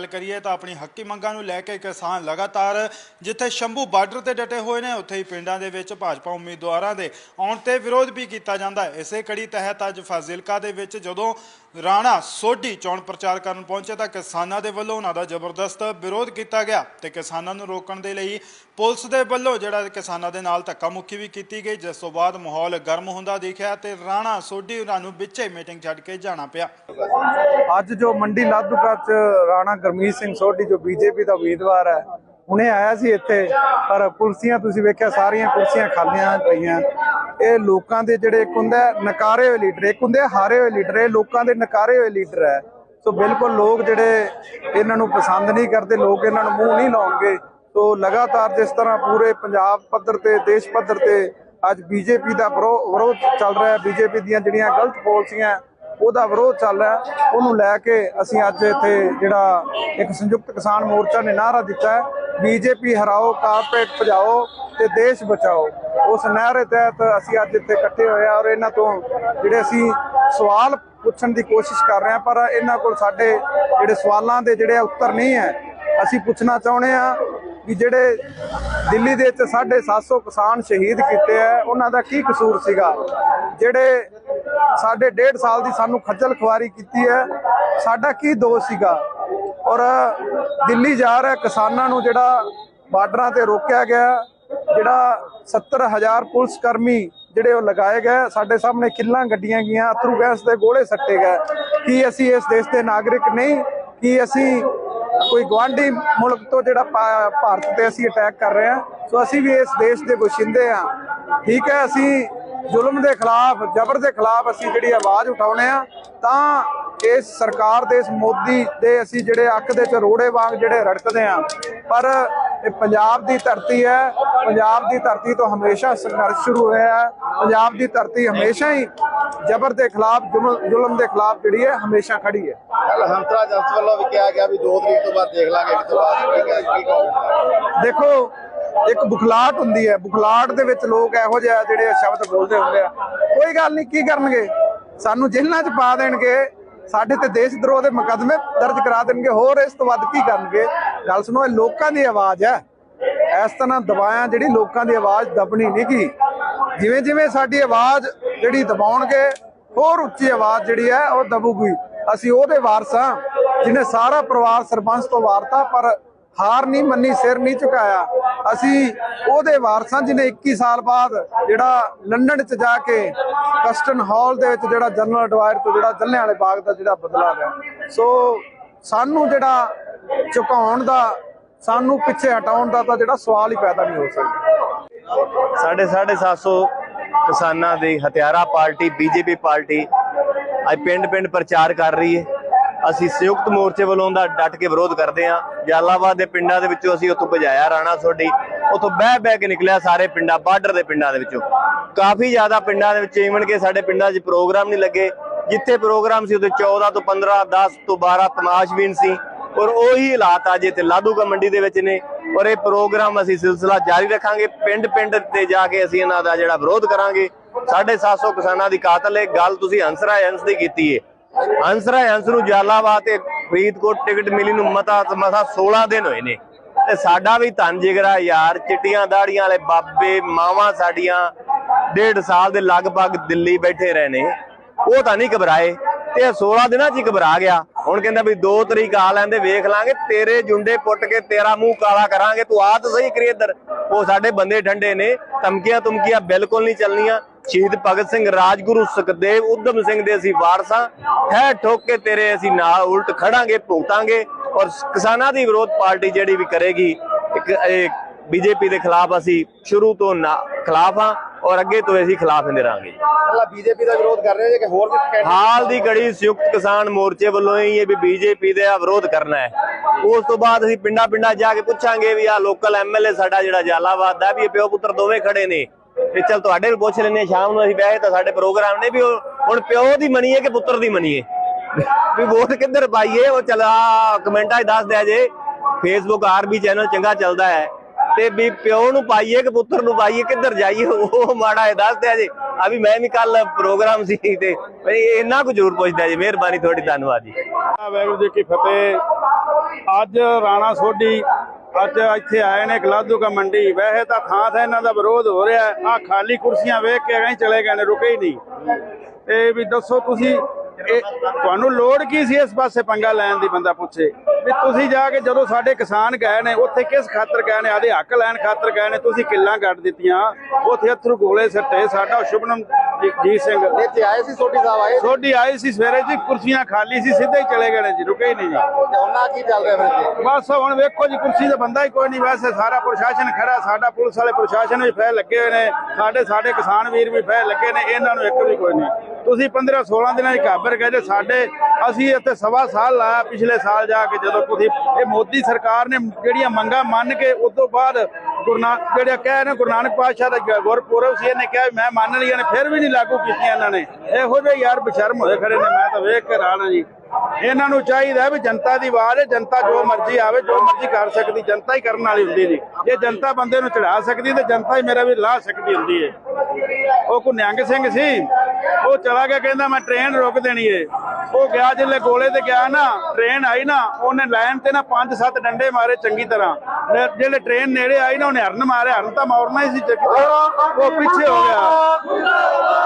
ਗੱਲ ਕਰੀਏ ਤਾਂ ਆਪਣੀ ਹੱਕੀ ਮੰਗਾਂ ਨੂੰ ਲੈ ਕੇ ਕਿਸਾਨ ਲਗਾਤਾਰ, ਜਿੱਥੇ ਸ਼ੰਭੂ ਬਾਰਡਰ ਤੇ ਡਟੇ ਹੋਏ ਨੇ, ਉੱਥੇ ਹੀ ਪਿੰਡਾਂ ਦੇ ਵਿੱਚ ਭਾਜਪਾ ਉਮੀਦਵਾਰਾਂ ਦੇ ਆਉਣ ਤੇ ਵਿਰੋਧ ਵੀ ਕੀਤਾ ਜਾਂਦਾ ਹੈ। ਇਸੇ ਕੜੀ ਤਹਿਤ ਅੱਜ ਫਾਜ਼ਿਲਕਾ ਦੇ ਵਿੱਚ ਜਦੋਂ ਰਾਣਾ ਸੋਢੀ ਚੋਣ ਪ੍ਰਚਾਰ ਕਰਨ ਪਹੁੰਚੇ ਤਾਂ ਕਿਸਾਨਾਂ ਦੇ ਵੱਲੋਂ ਉਹਨਾਂ ਦਾ ਜ਼ਬਰਦਸਤ ਵਿਰੋਧ ਕੀਤਾ ਗਿਆ ਤੇ ਕਿਸਾਨਾਂ ਨੂੰ ਰੋਕਣ ਦੇ ਲਈ ਪੁਲਿਸ ਦੇ ਵੱਲੋਂ ਜਿਹੜਾ ਕਿਸਾਨਾਂ ਦੇ ਨਾਲ ਧੱਕਾ ਮੁੱਕੀ ਵੀ ਕੀਤੀ ਗਈ, ਜਿਸ ਤੋਂ ਬਾਅਦ ਮਾਹੌਲ ਗਰਮ ਹੁੰਦਾ ਦਿਖਿਆ ਤੇ ਰਾਣਾ ਸੋਢੀ ਉਹਨਾਂ ਨੂੰ ਵਿੱਚੇ ਮੀਟਿੰਗ ਛੱਡ ਕੇ ਜਾਣਾ ਪਿਆ। ਅੱਜ ਜੋ ਮੰਡੀ ਲਾਧੂਕਾ ਚ ਰਾਣਾ ਗਰਮੀਤ ਸਿੰਘ ਸੋਢੀ, ਜੋ ਬੀਜੇਪੀ ਦਾ ਉਮੀਦਵਾਰ ਹੈ, ਹੁਣੇ ਆਇਆ ਸੀ ਇੱਥੇ, ਪਰ ਕੁਰਸੀਆਂ ਤੁਸੀਂ ਵੇਖਿਆ, ਸਾਰੀਆਂ ਕੁਰਸੀਆਂ ਖਾਲੀਆਂ ਪਈਆਂ। ਇਹ ਲੋਕਾਂ ਦੇ ਜਿਹੜੇ ਇੱਕ ਹੁੰਦਾ ਨਕਾਰੇ ਹੋਏ ਲੀਡਰ, ਇੱਕ ਹੁੰਦੇ ਹਾਰੇ ਹੋਏ ਲੀਡਰ, ਇਹ ਲੋਕਾਂ ਦੇ ਨਕਾਰੇ ਹੋਏ ਲੀਡਰ ਹੈ। ਸੋ ਬਿਲਕੁਲ ਲੋਕ ਜਿਹੜੇ ਇਹਨਾਂ ਨੂੰ ਪਸੰਦ ਨਹੀਂ ਕਰਦੇ, ਲੋਕ ਇਹਨਾਂ ਨੂੰ ਮੂੰਹ ਨਹੀਂ ਲਾਉਣਗੇ। ਸੋ ਲਗਾਤਾਰ ਜਿਸ ਤਰ੍ਹਾਂ ਪੂਰੇ ਪੰਜਾਬ ਪੱਧਰ ਤੇ, ਦੇਸ਼ ਪੱਧਰ ਤੇ ਅੱਜ ਬੀਜੇਪੀ ਦਾ ਵਿਰੋ- ਵਿਰੋਧ ਚੱਲ ਰਿਹਾ ਹੈ ਬੀਜੇਪੀ ਦੀਆਂ ਜਿਹੜੀਆਂ ਗਲਤ ਪਾਲਿਸੀਆਂ, ਉਹਦਾ ਵਿਰੋਧ ਚੱਲ ਰਿਹਾ ਉਹਨੂੰ ਲੈ ਕੇ ਅਸੀਂ ਅੱਜ ਇੱਥੇ ਜਿਹੜਾ ਇੱਕ ਸੰਯੁਕਤ ਕਿਸਾਨ ਮੋਰਚਾ ਨੇ ਨਾਅਰਾ ਦਿੱਤਾ ਹੈ ਬੀਜੇਪੀ ਹਰਾਓ ਕਾਰਪੇਟ ਭਜਾਓ ਤੇ ਦੇਸ਼ ਬਚਾਓ। ਉਸ ਨਾਅਰੇ ਤਹਿਤ ਅਸੀਂ ਅੱਜ ਇੱਥੇ ਇਕੱਠੇ ਹੋਏ ਆ ਔਰ ਇਹਨਾਂ ਤੋਂ ਜਿਹੜੇ ਅਸੀਂ ਸਵਾਲ ਪੁੱਛਣ ਦੀ ਕੋਸ਼ਿਸ਼ ਕਰ ਰਹੇ ਹਾਂ, ਪਰ ਇਹਨਾਂ ਕੋਲ ਸਾਡੇ ਜਿਹੜੇ ਸਵਾਲਾਂ ਦੇ ਜਿਹੜੇ ਉੱਤਰ ਨਹੀਂ ਹੈ। ਅਸੀਂ ਪੁੱਛਣਾ ਚਾਹੁੰਦੇ ਆ ਕਿ ਜਿਹੜੇ ਦਿੱਲੀ ਦੇ ਵਿੱਚ 750 ਕਿਸਾਨ ਸ਼ਹੀਦ ਕੀਤੇ ਆ ਉਹਨਾਂ ਦਾ ਕੀ ਕਸੂਰ ਸੀਗਾ? ਜਿਹੜੇ ਸਾਡੇ ਡੇਢ ਸਾਲ ਦੀ ਸਾਨੂੰ ਖੱਜਲ ਖੁਆਰੀ ਕੀਤੀ ਹੈ, ਸਾਡਾ ਕੀ ਦੋਸ਼ ਸੀਗਾ? ਔਰ ਦਿੱਲੀ ਜਾ ਰਿਹਾ ਕਿਸਾਨਾਂ ਨੂੰ ਜਿਹੜਾ ਬਾਰਡਰਾਂ ਤੇ ਰੋਕਿਆ ਗਿਆ ਜਿਹੜਾ 70000 ਪੁਲਿਸ ਕਰਮੀ ਜਿਹੜੇ ਉਹ ਲਗਾਏ ਗਏ, ਸਾਡੇ ਸਾਹਮਣੇ ਕਿੱਲਾਂ ਗੱਡੀਆਂ ਗਈਆਂ, ਅਥਰੂ ਗੈਸ ਦੇ ਗੋਲੇ ਸੱਟੇ ਗਏ। ਕੀ ਅਸੀਂ ਇਸ ਦੇਸ਼ ਦੇ ਨਾਗਰਿਕ ਨਹੀਂ? ਕੀ ਅਸੀਂ ਕੋਈ ਗਵਾਂਢੀ ਮੁਲਕ ਤੋਂ ਜਿਹੜਾ ਭਾਰਤ ਤੇ ਅਸੀਂ ਅਟੈਕ ਕਰ ਰਹੇ ਹਾਂ? ਸੋ ਅਸੀਂ ਵੀ ਇਸ ਦੇਸ਼ ਦੇ ਵਸਿੰਦੇ ਆ ਠੀਕ ਹੈ, ਅਸੀਂ ਜ਼ੁਲਮ ਦੇ ਖਿਲਾਫ, ਜ਼ਬਰ ਦੇ ਖਿਲਾਫ ਅਸੀਂ ਜਿਹੜੀ ਆਵਾਜ਼ ਉਠਾਉਣੇ ਆ ਤਾਂ ਇਸ ਸਰਕਾਰ ਦੇ, ਇਸ ਮੋਦੀ ਦੇ ਅਸੀਂ ਜਿਹੜੇ ਅੱਖ ਦੇ ਚਰੋੜੇ ਵਾਂਗ ਜਿਹੜੇ ਰੜਕਦੇ ਆ ਪਰ ਇਹ ਪੰਜਾਬ ਦੀ ਧਰਤੀ ਹੈ। ਪੰਜਾਬ ਦੀ ਧਰਤੀ ਤੋਂ ਹਮੇਸ਼ਾ ਸੰਘਰਸ਼ ਸ਼ੁਰੂ ਹੋਇਆ ਹੈ। ਪੰਜਾਬ ਦੀ ਧਰਤੀ ਹਮੇਸ਼ਾ ਹੀ ਜ਼ਬਰ ਦੇ ਖਿਲਾਫ ਜ਼ੁਲਮ ਦੇ ਖਿਲਾਫ ਜਿਹੜੀ ਹੈ ਹਮੇਸ਼ਾ ਖੜੀ ਹੈ। ਕੱਲ ਹੰਸਰਾਜ ਜੰਸ ਵੱਲੋਂ ਵੀ ਕਿਹਾ ਗਿਆ ਵੀ 2 ਤਰੀਕ ਤੋਂ ਬਾਅਦ ਦੇਖ ਲਾਂਗੇ ਕਿ ਕਹੋਗੇ? ਦੇਖੋ ਇੱਕ ਬੁਖਲਾਟ ਹੁੰਦੀ ਹੈ। ਬੁਖਲਾਟ ਦੇ ਵਿੱਚ ਲੋਕ ਇਹੋ ਜਿਹੇ ਜਿਹੜੇ ਸ਼ਬਦ ਬੋਲਦੇ ਹੁੰਦੇ ਆ। ਕੋਈ ਗੱਲ ਨਹੀਂ ਕੀ ਕਰਨਗੇ? ਸਾਨੂੰ ਜੇਲ੍ਹਾਂ 'ਚ ਪਾ ਦੇਣਗੇ। ਸਾਡੇ ਤੇ ਦੇਸ਼ ਦਰੋਹ ਦੇ ਮੁਕੱਦਮੇ ਦਰਜ ਕਰਾ ਦੇਣਗੇ। ਹੋਰ ਇਸ ਤੋਂ ਵੱਧ ਕੀ ਕਰਨਗੇ? ਗੱਲ ਸੁਣੋ, ਇਹ ਲੋਕਾਂ ਦੀ ਆਵਾਜ਼ ਹੈ। ਇਸ ਤਰ੍ਹਾਂ ਦਬਾਇਆ ਜਿਹੜੀ ਲੋਕਾਂ ਦੀ ਆਵਾਜ਼ ਦਬਣੀ ਨਹੀਂ ਗੀ। ਜਿਵੇਂ ਜਿਵੇਂ ਸਾਡੀ ਆਵਾਜ਼ ਜਿਹੜੀ ਦਬਾਉਣਗੇ, ਹੋਰ ਉੱਚੀ ਆਵਾਜ਼ ਜਿਹੜੀ ਹੈ, ਉਹ ਦਬੂਗੀ। ਅਸੀਂ ਉਹਦੇ ਵਾਰਸ ਹਾਂ ਜਿਹਨੇ ਸਾਰਾ ਪਰਿਵਾਰ ਸਰਪੰਚ ਤੋਂ ਵਾਰਤਾ, ਪਰ ਹਾਰ ਨਹੀਂ ਮੰਨੀ, ਸਿਰ ਨਹੀਂ ਝੁਕਾਇਆ। ਅਸੀਂ ਉਹਦੇ ਵਾਰਸਾਂ ਜਿਹਨੇ 21 ਸਾਲ ਬਾਅਦ ਜਿਹੜਾ ਲੰਡਨ ਚ ਜਾ ਕੇ ਕਸਟਨ ਹਾਲ ਦੇ ਵਿੱਚ ਜਿਹੜਾ ਜਨਰਲ ਡਵਾਇਰ ਤੋਂ ਜਿਹੜਾ ਜੱਲਿਆਂ ਵਾਲੇ ਬਾਗ ਦਾ ਜਿਹੜਾ ਬਦਲਾ ਲਿਆ। ਸੋ ਸਾਨੂੰ ਜਿਹੜਾ ਝੁਕਾਉਣ ਦਾ, ਸਾਨੂੰ ਪਿੱਛੇ ਹਟਾਉਣ ਦਾ ਤਾਂ ਜਿਹੜਾ ਸਵਾਲ ਹੀ ਪੈਦਾ ਨਹੀਂ ਹੋ ਸਕਦਾ। ਸਾਢੇ ਸਾਢੇ 700 ਕਿਸਾਨਾਂ ਦੀ ਹਥਿਆਰਾ ਪਾਰਟੀ, ਬੀਜੇਪੀ ਪਾਰਟੀ ਅੱਜ ਪਿੰਡ-ਪਿੰਡ ਪ੍ਰਚਾਰ ਕਰ ਰਹੀ ਹੈ। ਅਸੀਂ ਸੰਯੁਕਤ ਮੋਰਚੇ ਵੱਲੋਂ ਦਾ ਡਟ ਕੇ ਵਿਰੋਧ ਕਰਦੇ ਹਾਂ। ਜਲਾਲਾਬਾਦ ਦੇ ਪਿੰਡਾਂ ਦੇ ਵਿੱਚੋਂ ਅਸੀਂ ਉੱਥੋਂ ਭਜਾਇਆ ਰਾਣਾ ਸੋਢੀ। ਉੱਥੋਂ ਬਹਿ ਬਹਿ ਕੇ ਨਿਕਲਿਆ ਸਾਰੇ ਪਿੰਡਾਂ, ਬਾਰਡਰ ਦੇ ਪਿੰਡਾਂ ਦੇ ਵਿੱਚੋਂ। ਕਾਫੀ ਜ਼ਿਆਦਾ ਪਿੰਡਾਂ ਦੇ ਵਿੱਚ ਈਵਨ ਕਿ ਸਾਡੇ ਪਿੰਡਾਂ 'ਚ ਪ੍ਰੋਗਰਾਮ ਨਹੀਂ ਲੱਗੇ। ਜਿੱਥੇ ਪ੍ਰੋਗਰਾਮ ਸੀ ਉੱਥੇ 14 ਤੋਂ 15 10 ਤੋਂ 12 ਤਮਾਸ਼ਬੀਨ ਸੀ। ਔਰ ਉਹੀ ਹਾਲਾਤ ਅੱਜ ਇੱਥੇ। ਲਾਧੂਕਾ ਮੰਡੀ ਦੇ ਵਿੱਚ ਨੇ। ਔਰ ਇਹ ਪ੍ਰੋਗਰਾਮ ਅਸੀਂ ਸਿਲਸਿਲਾ ਜਾਰੀ ਰੱਖਾਂਗੇ। ਪਿੰਡ ਪਿੰਡ ਤੇ ਜਾ ਕੇ ਅਸੀਂ ਇਹਨਾਂ ਦਾ ਜਿਹੜਾ ਵਿਰੋਧ ਕਰਾਂਗੇ। 750 ਕਿਸਾਨਾਂ ਦੀ ਕਾਤਲ ਹੈ। ਗੱਲ ਤੁਸੀਂ ਹੰਸਰਾ ਹੰਸ ਦੀ ਕੀਤੀ ਹੈ ਹੰਸਰਾ ਹੰਸ ਨੂੰ ਜਲਾਲਾਬਾਦ ਤੇ ਫਰੀਦਕੋਟ ਟਿਕਟ ਮਿਲੀ ਨੂੰ ਮਤਾ ਮਸਾ 16 ਦਿਨ ਹੋਏ ਨੇ। ਤੇ ਸਾਡਾ ਵੀ ਧੰਨ ਜਿਗਰਾ ਯਾਰ। ਚਿੱਟੀਆਂ ਦਾੜੀਆਂ ਵਾਲੇ ਬਾਬੇ, ਮਾਵਾਂ ਸਾਡੀਆਂ। ਡੇਢ ਸਾਲ ਦੇ ਲਗਭਗ ਦਿੱਲੀ ਬੈਠੇ ਰਹੇ ਨੇ। ਉਹ ਤਾਂ ਨਹੀਂ ਘਬਰਾਏ। ਤੇ ਇਹ 16 ਦਿਨਾਂ 'ਚ ਹੀ ਘਬਰਾ ਗਿਆ। ਹੁਣ ਕਹਿੰਦਾ ਵੀ 2 ਤਰੀਕ ਆ ਲੈਂਦੇ, ਵੇਖ ਲਾਂਗੇ। ਤੇਰੇ ਜੁੰਡੇ ਪੁੱਟ ਕੇ ਤੇਰਾ ਮੂੰਹ ਕਾਲਾ ਕਰਾਂਗੇ। ਤੂੰ ਆ ਤਾਂ ਸਹੀ ਕਰੀ ਇੱਧਰ। ਉਹ ਸਾਡੇ ਬੰਦੇ ਠੰਡੇ ਨੇ। ਧਮਕੀਆਂ ਤੁਮਕੀਆਂ ਬਿਲਕੁਲ ਨਹੀਂ ਚੱਲਣੀਆਂ। ਸ਼ਹੀਦ ਭਗਤ ਸਿੰਘ, ਰਾਜਗੁਰੂ ਸੁਖਦੇਵ ਉਦਮ ਸਿੰਘ ਦੇ ਅਸੀਂ ਵਾਰਸਾਂ। ਹੈ ਠੋਕ ਕੇ ਤੇਰੇ ਅਸੀਂ ਨਾਲ ਉਲਟ ਖੜਾਂਗੇ, ਭੁਗਤਾਂਗੇ। ਔਰ ਕਿਸਾਨਾਂ ਦੀ ਵਿਰੋਧ ਪਾਰਟੀ ਜਿਹੜੀ ਵੀ ਕਰੇਗੀ, ਇੱਕ ਬੀਜੇਪੀ ਦੇ ਖਿਲਾਫ ਅਸੀਂ ਸ਼ੁਰੂ ਤੋਂ ਨਾ ਖਿਲਾਫ ਹਾਂ। ਔਰ ਅੱਗੇ ਤੋਂ ਅਸੀਂ ਖਿਲਾਫ ਰਹਾਂਗੇ ਕੱਲਾ ਬੀਜੇਪੀ ਦਾ ਵਿਰੋਧ ਕਰ ਰਹੇ ਜੇ ਕਿ ਹੋਰ ਵੀ ਹਾਲ ਦੀ ਘੜੀ ਸੰਯੁਕਤ ਕਿਸਾਨ ਮੋਰਚੇ ਵੱਲੋਂ ਹੀ ਇਹ ਵੀ ਬੀਜੇਪੀ ਦਾ ਵਿਰੋਧ ਕਰਨਾ ਹੈ। ਉਸ ਤੋਂ ਬਾਅਦ ਅਸੀਂ ਪਿੰਡਾਂ ਪਿੰਡਾਂ ਜਾ ਕੇ ਪੁੱਛਾਂਗੇ ਵੀ ਆ ਲੋਕਲ ਐਮਐਲਏ ਸਾਡਾ ਜਿਹੜਾ ਜਲਾਲਾਬਾਦ ਦਾ ਵੀ ਇਹ ਪਿਓ ਪੁੱਤਰ ਦੋਵੇਂ ਖੜੇ ਨੇ। ਤੇ ਚਲ ਤੁਹਾਡੇ ਵੀ ਪੁੱਛ ਲੈਨੇ ਸ਼ਾਮ ਨੂੰ ਅਸੀਂ ਬਹਿ ਤਾਂ ਸਾਡੇ ਪ੍ਰੋਗਰਾਮ ਨੇ ਵੀ ਹੁਣ ਪਿਓ ਦੀ ਮੰਨੀਏ ਕਿ ਪੁੱਤਰ ਦੀ ਮੰਨੀਏ? ਵੀ ਵੋਟ ਕਿੱਧਰ ਪਾਈਏ? ਉਹ ਚਲਾ ਕਮੈਂਟਾਂ 'ਚ ਦੱਸ ਦਿਆ ਜੇ। ਫੇਸਬੁੱਕ ਆਰਬੀ ਚੈਨਲ ਚੰਗਾ ਚੱਲਦਾ ਹੈ। ਤੇ ਵੀ ਪਿਓ ਨੂੰ ਪਾਈਏ ਕਿ ਪੁੱਤਰ ਨੂੰ ਪਾਈਏ, ਕਿੱਧਰ ਜਾਈਏ? ਉਹ ਮਾੜਾ ਹੈ ਦੱਸ ਦਿਆ ਆ ਵੀ ਮੈਂ ਵੀ ਕੱਲ ਪ੍ਰੋਗਰਾਮ ਸੀ ਤੇ ਇੰਨਾ ਕੁ ਜ਼ਰੂਰ ਪੁੱਛਦਾ ਜੀ। ਮਿਹਰਬਾਨੀ ਤੁਹਾਡੀ, ਧੰਨਵਾਦ ਜੀ। ਵਾਹਿਗੁਰੂ ਜੀ ਕੀ ਫਤਿਹ। ਅੱਜ ਰਾਣਾ ਸੋਢੀ, ਅੱਜ ਇੱਥੇ ਆਏ ਨੇ ਗਲਾਦੂ ਕਾ ਮੰਡੀ। ਵੈਸੇ ਤਾਂ ਥਾਂ ਥਾਂ ਇਹਨਾਂ ਦਾ ਵਿਰੋਧ ਹੋ ਰਿਹਾ ਆ ਖਾਲੀ ਕੁਰਸੀਆਂ ਵੇਖ ਕੇ ਐਂ ਚਲੇ ਗਏ ਨੇ, ਰੁਕੇ ਹੀ ਨਹੀਂ। ਤੇ ਵੀ ਦੱਸੋ ਤੁਸੀਂ ਤੁਹਾਨੂੰ ਲੋੜ ਕੀ ਸੀ ਇਸ ਪਾਸੇ ਪੰਗਾ ਲੈਣ ਦੀ, ਬੰਦਾ ਪੁੱਛੇ? ਵੀ ਤੁਸੀਂ ਜਾ ਕੇ ਜਦੋਂ ਸਾਡੇ ਕਿਸਾਨ ਗਏ ਨੇ, ਉੱਥੇ ਕਿਸ ਖਾਤਰ ਗਏ ਨੇ? ਆਦੇ ਹੱਕ ਲੈਣ ਖਾਤਰ ਗਏ ਨੇ। ਤੁਸੀਂ ਕਿੱਲਾਂ ਕੱਢ ਦਿੱਤੀਆਂ। ਉੱਥੇ ਅਥਰੂ ਗੋਲੇ ਸੱਟੇ। ਸਾਡਾ ਸ਼ੁਭਨਮ ਜੀਤ ਸਿੰਘ। ਇੱਥੇ ਆਏ ਸੀ ਸੋਢੀ ਸਾਹਿਬ ਆਏ? ਸੋਢੀ ਆਈ ਸੀ ਸਵੇਰੇ ਜੀ ਕੁਰਸੀਆਂ ਖਾਲੀ ਸੀ ਸਿੱਧੇ ਹੀ ਚਲੇ ਗਏ ਨੇ ਜੀ ਰੁਕੇ ਹੀ ਨਹੀਂ ਜੀ। ਤੇ ਉਹਨਾਂ ਕੀ ਚੱਲ ਰਿਹਾ ਫਿਰ ਬਸ ਹੁਣ ਵੇਖੋ ਜੀ ਕੁਰਸੀ ਦਾ ਬੰਦਾ ਹੀ ਕੋਈ ਨਹੀਂ ਵੈਸੇ ਸਾਰਾ ਪ੍ਰਸ਼ਾਸਨ ਖੜਾ ਸਾਡਾ ਪੁਲਿਸ ਵਾਲੇ ਪ੍ਰਸ਼ਾਸਨ ਵੀ ਫੈ ਲੱਗੇ ਹੋਏ ਨੇ ਸਾਡੇ ਸਾਡੇ ਕਿਸਾਨ ਵੀਰ ਵੀ ਫੈ ਲੱਗੇ ਨੇ ਇਹਨਾਂ ਨੂੰ ਇੱਕ ਵੀ ਕੋਈ ਨਹੀਂ। ਤੁਸੀਂ 15 16 ਦਿਨਾਂ ਦੀ ਘਾਬਰ ਗਏ ਜੇ ਸਾਡੇ ਅਸੀਂ ਇੱਥੇ ਸਵਾ ਸਾਲ ਲਾਇਆ ਪਿਛਲੇ ਸਾਲ ਜਾ ਕੇ ਜਦੋਂ ਤੁਸੀਂ ਇਹ ਮੋਦੀ ਸਰਕਾਰ ਨੇ ਜਿਹੜੀਆਂ ਮੰਗਾਂ ਮੰਨ ਕੇ ਉਸ ਤੋਂ ਬਾਅਦ ਗੁਰਨਾ ਜਿਹੜੇ ਕਹੇ ਨੇ, ਗੁਰੂ ਨਾਨਕ ਪਾਤਸ਼ਾਹ ਦਾ ਗੁਰਪੁਰਬ ਸੀ, ਇਹਨੇ ਕਿਹਾ ਮੈਂ ਮੰਨ ਲਈਆਂ ਨੇ, ਫਿਰ ਵੀ ਨਹੀਂ ਲਾਗੂ ਕੀਤੀਆਂ ਇਹਨਾਂ ਨੇ। ਇਹੋ ਜਿਹੇ ਯਾਰ ਬਸ਼ਰਮ ਹੋਏ ਖੜੇ ਨੇ, ਮੈਂ ਤਾਂ ਵੇਖ ਕੇ ਹੈਰਾਨ ਜੀ। ਇਹਨਾਂ ਨੂੰ ਚਾਹੀਦਾ ਵੀ ਜਨਤਾ ਦੀ ਆਵਾਜ਼ ਹੈ, ਜਨਤਾ ਜੋ ਮਰਜ਼ੀ ਆਵੇ, ਜੋ ਮਰਜ਼ੀ ਕਰ ਸਕਦੀ, ਜਨਤਾ ਹੀ ਕਰਨ ਵਾਲੀ ਹੁੰਦੀ ਜੀ। ਜੇ ਜਨਤਾ ਬੰਦੇ ਨੂੰ ਚੜਾ ਸਕਦੀ ਤੇ ਜਨਤਾ ਹੀ ਮੇਰਾ ਵੀ ਲਾਹ ਸਕਦੀ ਹੁੰਦੀ ਹੈ ਉਹ ਕੋ ਨਿਹੰਗ ਸਿੰਘ ਸੀ, ਉਹ ਚਲਾ ਗਿਆ, ਕਹਿੰਦਾ ਮੈਂ ਟ੍ਰੇਨ ਰੋਕ ਦੇਣੀ ਏ। ਉਹ ਗਿਆ ਜਿੱਲੇ ਗੋਲੇ ਤੇ ਗਿਆ ਨਾ ਟ੍ਰੇਨ ਆਈ ਨਾ, ਉਹਨੇ ਲਾਈਨ ਤੇ ਨਾ ਪੰਜ ਸੱਤ ਡੰਡੇ ਮਾਰੇ ਚੰਗੀ ਤਰ੍ਹਾਂ। ਜਿਹੜੇ ਟ੍ਰੇਨ ਨੇੜੇ ਆਈ ਨਾ, ਉਹਨੇ ਹਰਨ ਮਾਰਿਆ, ਹਰਨ ਤਾਂ ਮਾਰਨਾ ਹੀ ਸੀ ਉਹ ਪਿੱਛੇ ਹੋ ਗਿਆ।